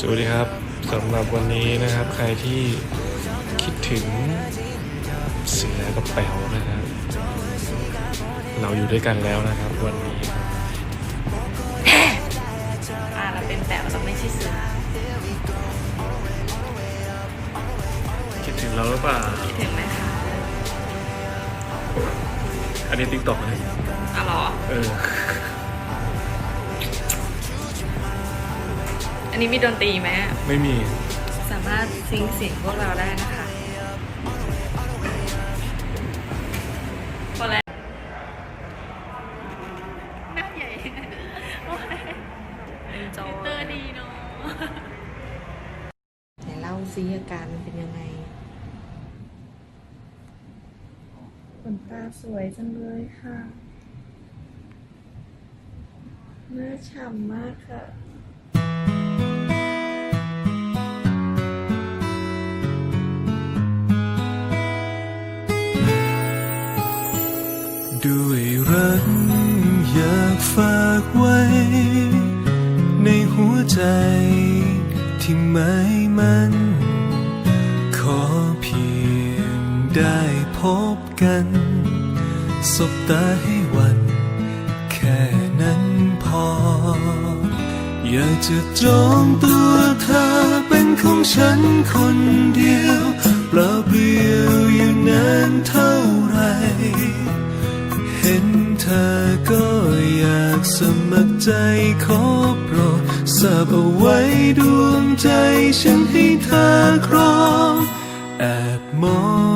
สวัสดีครับสำหรับวันนี้นะครับ ใครที่คิดถึงเสือกับแป๋วนะครับเราอยู่ด้วยกันแล้วนะครับ วันนี้อ่าเราเป็นแบบเราไม่ใช่เสือคิดถึงเราหรือเปล่าคิดถึงไหมคะอันนี้ติ๊กต็อกเลยอ๋อเหรอเออ นนี้มีดนตรีไหมไม่มี สามารถซิงค์เสียงพวกเราได้นะคะพอแล้วหน้าใหญ่เอ็นจอยเตอร์ดีเนาะไหนเล่าซิอาการมันเป็นยังไงขนตาสวยจังเลยค่ะเนื้อฉ่ำมากค่ะ รักอยากฝากไว้ ในหัวใจที่ไม่มัน ขอเพียงได้พบกัน สบตาให้วัน แค่นั้นพอ อยากจะจองตัวเธอเป็นของฉันคนเดียวเปล่าเปลี่ยากสมัครใจขอโปรดสาบเอาไว้ดวงใจฉันให้เธอครองแอบมอง